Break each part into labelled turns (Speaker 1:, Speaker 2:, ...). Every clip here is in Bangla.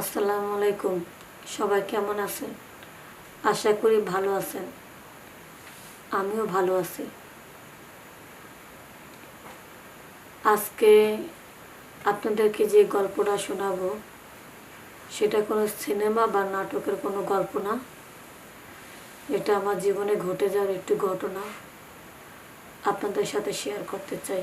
Speaker 1: আসসালামু আলাইকুম। সবাই কেমন আছেন? আশা করি ভালো আছেন। আমিও ভালো আছি। আজকে আপনাদেরকে যে গল্পটা শোনাবো, সেটা কোনো সিনেমা বা নাটকের কোনো গল্প না। এটা আমার জীবনে ঘটে যাওয়ার একটি ঘটনা আপনাদের সাথে শেয়ার করতে চাই।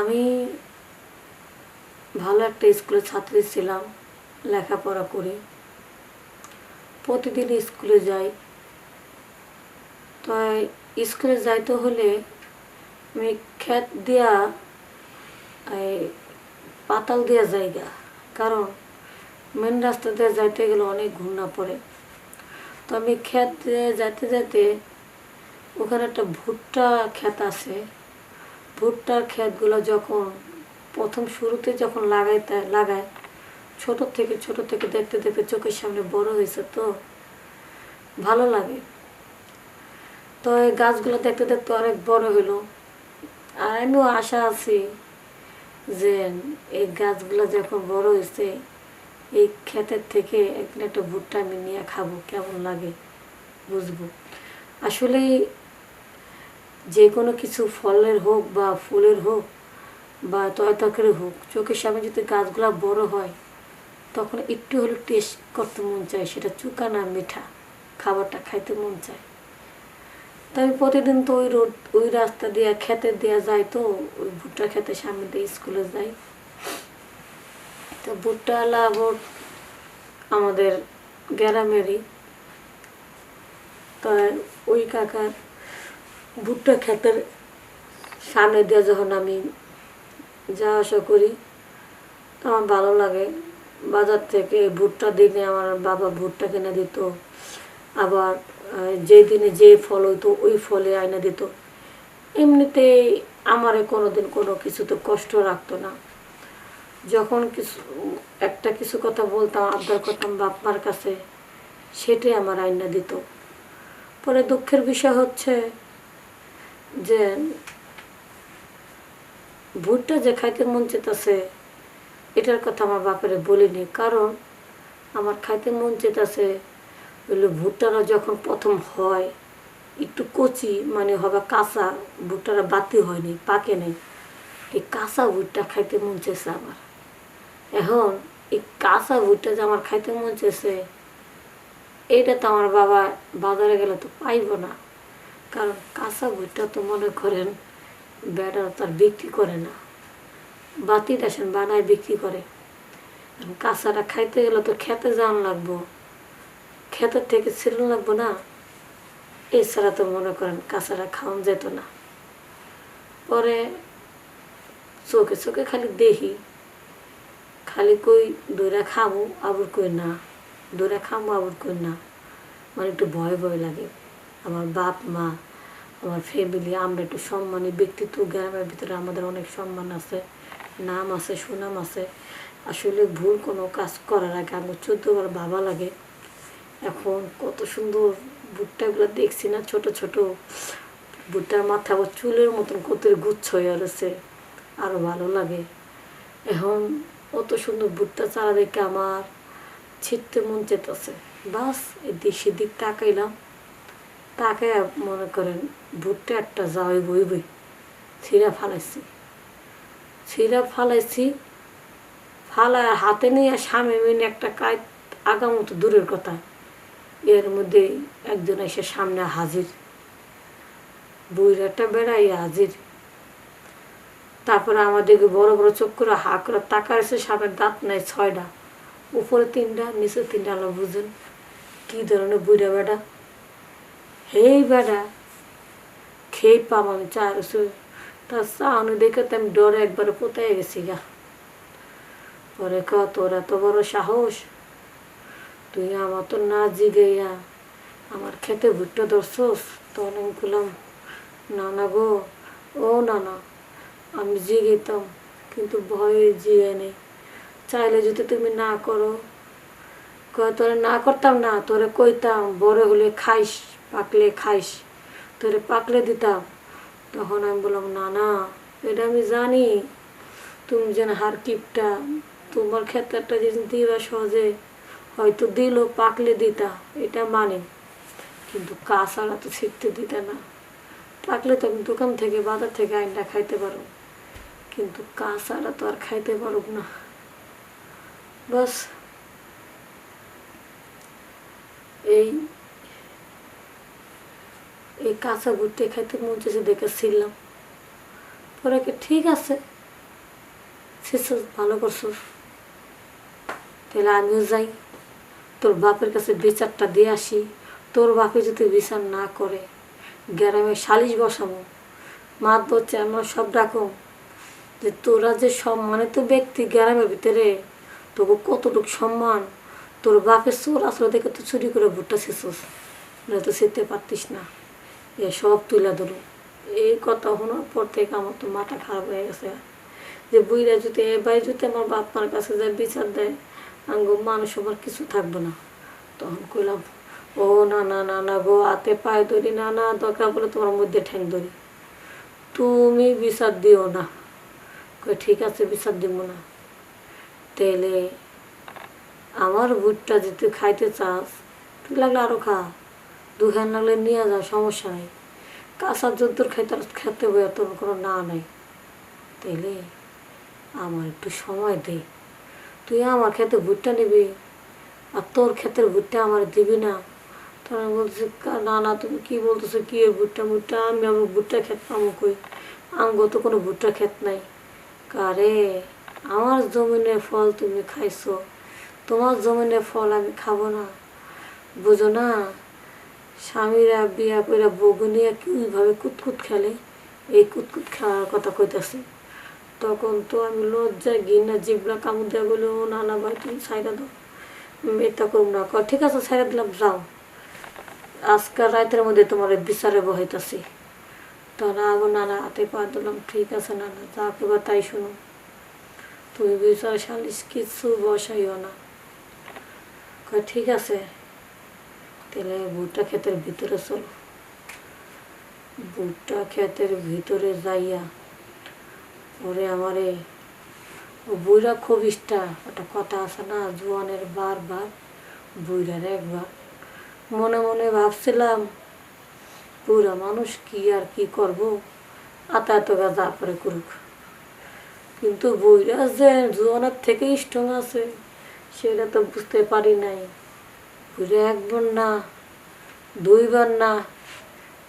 Speaker 1: আমি ভালো একটা স্কুলের ছাত্রী ছিলাম, লেখাপড়া করে। প্রতিদিন স্কুলে যাই। তো স্কুলে যাইতে হলে আমি ক্ষেত দেওয়া এই পাতাল দেওয়া জায়গা, কারণ মেন রাস্তা দিয়ে যাইতে গেলে অনেক ঘূর্ণা পড়ে। তো আমি ক্ষেত দিয়ে যাইতে যাইতে ওখানে একটা ভুট্টা ক্ষেত আছে। ভুট্টার ক্ষেতগুলো যখন প্রথম শুরুতে যখন লাগাইতে লাগায়, ছোট থেকে ছোট থেকে দেখতে দেখতে চোখের সামনে বড় হয়েছে তো, ভালো লাগে। তো এই গাছগুলো দেখতে দেখতে অনেক বড় হলো। আর আমিও আশা আছি যে এই গাছগুলো যখন বড় হয়েছে, এই ক্ষেতের থেকে একদিন একটা ভুট্টা আমি নিয়ে খাব, কেমন লাগে বুঝব। আসলে যে কোনো কিছু ফলের হোক বা ফুলের হোক বা তরকারি হোক, চোখের সামনে যদি গাছগুলো বড় হয়, তখন একটু হলে টেস্ট করতে মন চায়, সেটা চুকা না মিঠা খাবারটা খাইতে মন চায়। তো আমি প্রতিদিন তো ওই রোড ওই রাস্তা দিয়ে খেতে দেওয়া যায় তো, ওই ভুট্টা খেতে সামনে দিয়ে স্কুলে যাই। তো ভুট্টা আবার আমাদের গ্রামেরই। তো ওই কাকার ভুট্টা ক্ষেতের সামনে দিয়ে যখন আমি যাওয়া আসা করি। আমার ভালো লাগে। বাজার থেকে ভুট্টা দিনে আমার বাবা ভুট্টা কিনে দিত। আবার যেই দিনে যে ফল হইতো, ওই ফলে আয়না দিত। এমনিতে আমারে কোনো দিন কোনো কিছুতে কষ্ট রাখতো না। যখন কিছু, একটা কিছু কথা বলতাম, আবদার করতাম বাপ্পার কাছে, সেটাই আমার আয়না দিত। পরে দুঃখের বিষয় হচ্ছে যে ভুট্টা যে খাইতে মন চেতেছে, এটার কথা আমার বাপেরে বলিনি। কারণ আমার খাইতে মন চেতাছে, হইল ভুট্টারা যখন প্রথম হয়, একটু কচি মানে হবে কাঁচা, ভুট্টারা বাতি হয়নি, পাকে নেই। এই কাঁচা ভুট্টা খাইতে মন চেয়েছে আমার। এখন এই কাঁচা ভুট্টা যে আমার খাইতে মন চেয়েছে, এটা তো আমার বাবা বাজারে গেলে তো পাইব না। কারণ কাঁচা ভুট্টা তো মনে করেন বেড়া তার বিক্রি করে না। বাতি দেশেন, বানায় বিক্রি করে। কাঁচাটা খাইতে গেলে তো খেতে যাওয়ান লাগবো। খেতের থেকে ছিলন লাগবো না। এছাড়া তো মনে করেন কাঁচাটা খাওয়ান যেত না। পরে চোখে চোখে খালি দেখি। খালি কই, দইরা খাব আবার কই না। দইরা খাব আবার কই না। মানে একটু ভয় ভয় লাগে। আমার বাপ মা আমার ফ্যামিলি আমরা একটু সম্মানী, ব্যক্তিত্ব, গ্রামের ভিতরে আমাদের অনেক সম্মান আছে, নাম আছে, সুনাম আছে। আসলে ভুল কোনো কাজ করার আগে আমার চোদ্দবার বাবা লাগে। এখন কত সুন্দর ভুট্টাগুলো দেখছি না, ছোট ছোট ভুট্টার মাথা আবার চুলের মতন কত গুচ্ছ হয়ে রয়েছে আরও ভালো লাগে। এখন অত সুন্দর ভুট্টা চারা দেখে আমার ছিটতে মন চেতেছে বাস, এদিক সেদিক তাকাইলাম। তাকে মনে করেন ভুট্টা একটা যাওয়াই বই বই, ছিঁড়া ফালাইছি। ছিঁড়া ফালাইছি, ফালায় হাতে নিয়ে স্বামী মিনে একটা কাজ আগামতো দূরের কথা, এর মধ্যে একজন এসে সামনে হাজির। বইরাটা বেড়াই হাজির। তারপরে আমাদেরকে বড় বড় চোখ করে হা করে তাকা এসে সাপের দাঁত নাই ছয়টা উপরে তিনটা নিচে তিনটা আলো বুঝেন কি ধরনের বুড়া বেড়া হেই বেড়া খেয়ে পাম আমি চার তার চাউনি দেখে তো আমি ডরে একবারে কোথায় গেছি গা। পরে ক, তোর এত বড় সাহস? তুই আমার তো না জিগেয়া আমার খেতে ভুট্টা ধরছোস? তখন আমি বললাম, না না গো, ও না না, আমি জিগেতাম, কিন্তু ভয়ে জিয়ে নেই। চাইলে যদি তুমি না করো তোরে না করতাম না, তোরে কইতাম, বড় হলে খাইস। পাকলে খাইস। তোরে পাকলে দিতাম। তখন আমি বললাম, না না, এটা আমি জানি। তুমি যেন হার কিপটা, তোমার ক্ষেত্রে একটা জিনিস দিবা সহজে। হয়তো দিল, পাকলে দিতা, এটা মানে। কিন্তু কাঁচারা তো ছিটতে দিতে না। পাকলে তো আমি দোকান থেকে, বাজার থেকে আইনটা খাইতে পারো কিন্তু কাঁচারা তো আর খাইতে পারুক না। বাস, এই এই কাঁচা ঘুরতে খাইতে মন চেয়েছে দেখে ছিলাম পরে কি ঠিক আছে। ভালো করছ। তাহলে আমিও যাই। তোর বাপের কাছে বিচারটা দিয়ে আসি। তোর বাপে যদি বিচার না করে, গ্রামে সালিশ বসাবো। মাত বলছে, আমরা সব ডাকো। যে তোরা যে সম্মানিত ব্যক্তি গ্রামের ভিতরে, তোকে কতটুকু সম্মান, তোর বাপের চোর আসলে দেখে তো চুরি করে ভুট্টা শেষস তো শিখতে পারতিস না। এ সব তুলে ধরো। এই কথা শোনার পর থেকে আমার তো মাথা খারাপ হয়ে গেছে। যে বুইরা যদি এবার যদি আমার বাপ মার কাছে যায়, বিচার দেয়, আঙ্গ মানুষ আমার কিছু থাকবে না। তখন কইলাম, ও না না না না গো, হাতে পায়ে ধরি, না না, দরকার বলে তোমার মধ্যে ঠ্যাং ধরি। তুমি বিচার দিও না। কই, ঠিক আছে, বিচার দিব না। তাইলে আমার ভুট্টা যদি খাইতে চাস, তুই লাগলে আরও খা। দু হ্যান লাগলে নিয়ে যাও, সমস্যা নেই। কাঁচা খাইতে আর খেতে বই তোর কোনো না নাই। তাইলে আমার একটু সময় দে। তুই আমার খেতে ভুট্টা নিবি, আর তোর ক্ষেতের ভুট্টা আমার দিবি না। তখন আমি বলছি "কা- না না, তুমি কি বলতেছো, কি এর ভুট্টা মুট্টা? আমি আমার ভুট্টা খেত পাবো কই? আমগো তো কোনো ভুট্টা ক্ষেত নাই। কারে আমার জমিনের ফল তুমি খাইছো, তোমার জমিনের ফল আমি খাব না। বুঝো না স্বামীরা বিয়া করে বগু নিয়ে কীভাবে কুতকুত খেলে? এই কুতকুত খেলার কথা কইতাছে। তখন তো আমি লজ্জায় ঘিনা জিবলা কামড় দেওয়া বলে ও না না ভাই তুমি সাইডা দাও। এটা করব না কয়, ঠিক আছে সাইডা দিলাম যাও। আজকাল রাতের মধ্যে তোমার বিচারে বহাইতাছি। তখন আবার নানা হাতে পা দিলাম ঠিক আছে নানা যা কেবা তাই শুনো। তুমি বিচার সালিশ কিছু বসাইও না। ঠিক আছে তাহলে ভুট্টা ক্ষেতের ভিতরে চলো। ভুট্টা ক্ষেতের ভিতরে যাইয়া ওরে আমারে বুইরা খুব ইষ্টা একটা কথা আছে না, জোয়ানের বারবার বুইরার একবার। মনে মনে ভাবছিলাম বুড়া মানুষ কি আর কি করব? আতায়ত গা যা করে করুক। কিন্তু বইরা যে জোয়ানের থেকে স্ট্রং আছে, সেটা তো বুঝতে পারি নাই। বুড়া একবার না দুইবার না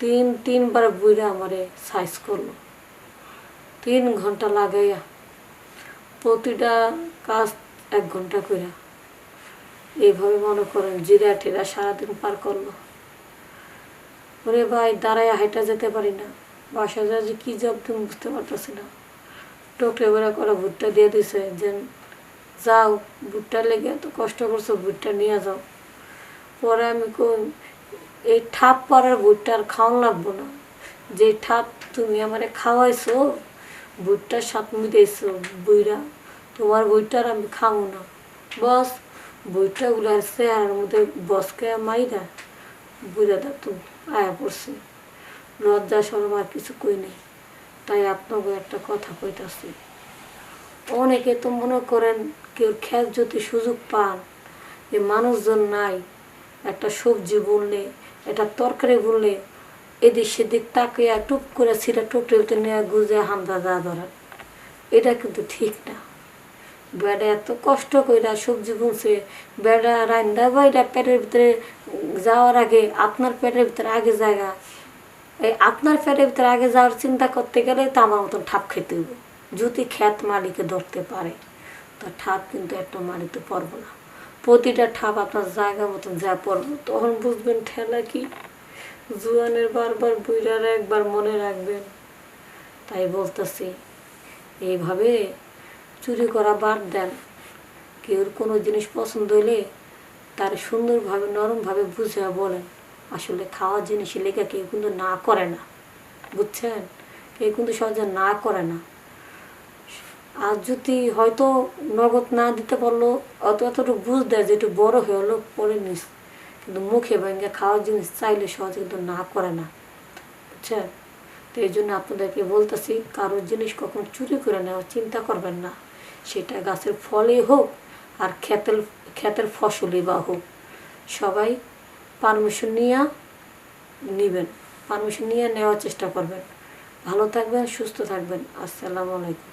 Speaker 1: তিন, তিনবার বুড়া আমারে সাইজ করল। তিন ঘণ্টা লাগাইয়া প্রতিটা কাজ এক ঘণ্টা করে এইভাবে মনে করেন জিরা টিরা সারাদিন পার করল। ওরে ভাই দাঁড়ায় হাইটা যেতে পারি না। বাসা যা যে কী জব তুমি বুঝতে পারতেছি না। টোকরে বেড়া করে ভুট্টা দিয়ে দিছে যে যাও ভুট্টা লেগে এত কষ্ট করছ, ভুট্টা নিয়ে যাও। পরে আমি কই, এই ঠাপ পরার ভুট্টা আর খাওয়ান লাগবো না। যে ঠাপ তুমি আমারে খাওয়াইছো ভুট্টার স্বাদ মিটাইছো বইরা তোমার বইটার আমি খাব না। বস বইটাগুলো আসছে আর মধ্যে বসকে মাইরা বুঝা দা তো আয়া পড়ছে। লজ্জা সরম আর কিছু কই নেই। তাই আপনাকে একটা কথা কইতাছি। অনেকে তো মনে করেন কেউ খেত যদি সুযোগ পান, যে মানুষজন নাই একটা সবজি বললে একটা তরকারি বললে এদিক সেদিক তাকিয়ে টুপ করে ছিটা টোটেলতে নিয়ে গুজে হামদা যা ধরার এটা কিন্তু ঠিক না। বেড়া এত কষ্ট কইরা সবজি বুনছে বেড়া রান্দা বাইরা পেটের ভিতরে যাওয়ার আগে, আপনার পেটের ভিতরে আগে জায়গা। এই আপনার পেটের ভিতরে আগে যাওয়ার চিন্তা করতে গেলে তো আমার মতন ঠাপ খেতে হবে। যদি খ্যাত মালিকে ধরতে পারে, তো ঠাপ কিন্তু একটা মালিতে পারব না। প্রতিটা ঠাপ আপনার জায়গা মতন যা পড়ব, তখন বুঝবেন ঠেলা কি? জুয়ানের বারবার বুইরার একবার মনে রাখবেন। তাই বলতেছি, এইভাবে চুরি করা বাদ দেন। কেউর কোনো জিনিস পছন্দ হলে তার সুন্দরভাবে, নরমভাবে বুঝে বলেন। আসলে খাওয়ার জিনিস লেখা, কেউ কিন্তু না করে না। বুঝছেন? কেউ কিন্তু সহজে না করে না। আর যদি হয়তো নগদ না দিতে পারল, অত এতটুকু বুঝ দেয় যে একটু বড় হয়ে হলো পরে নিস। কিন্তু মুখে ভেঙে খাওয়ার জিনিস চাইলে সহজে কিন্তু না করে না। বুঝছেন তো এই জন্য আপনাদেরকে বলতেছি, কারোর জিনিস কখন চুরি করে নেওয়ার চিন্তা করবেন না। সেটা গাছের ফলই হোক আর ক্ষেতের ক্ষেতের ফসলই বা হোক। সবাই পারমিশন নিয়ে নেবেন। পারমিশন নিয়ে নেওয়ার চেষ্টা করবেন। ভালো থাকবেন, সুস্থ থাকবেন। আসসালামু আলাইকুম।